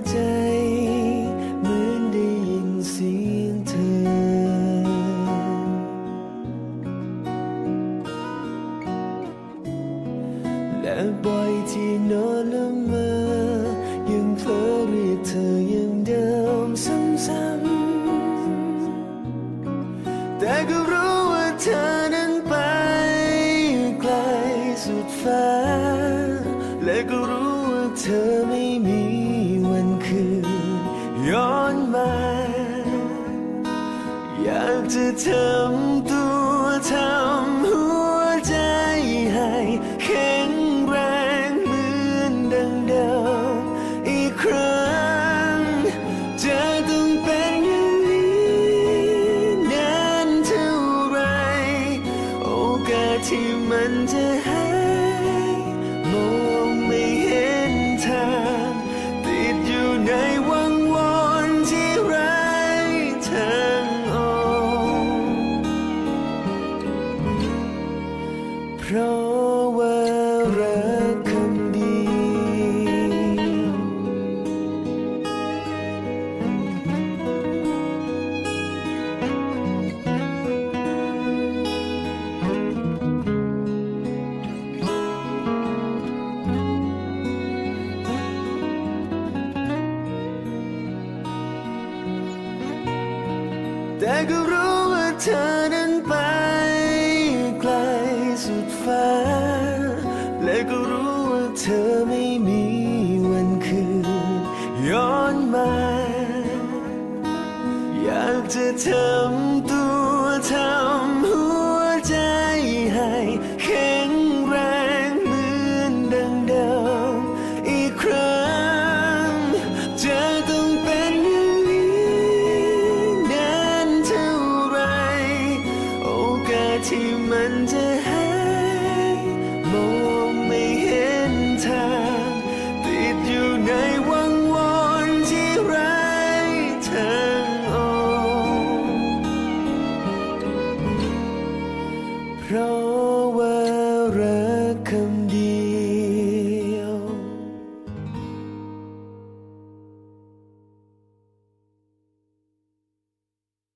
เหมือนได้ยินเสียงเธอ และบ่อยที่นอนละเมอยังเพ้อเรียกเธออย่างเดิมซ้ำๆแต่ก็รู้ว่าเธอนั้นไปไกลสุดฟ้า และก็รู้ว่าเธอไม่มี จะทำตัวทำ ราะว่ารักคำดี แต่ก็รู้ว่าเธอนั้นไป อไม่มีวันคืนย้อนมา อยากจะทำตัวทำหัวใจให้แข็งแรงเหมือนดังเดิมอีกครั้งจะต้องเป็นอย่างนี้นานเท่าไร โอกาสที่มันจะห เพราะว่ารักคำดี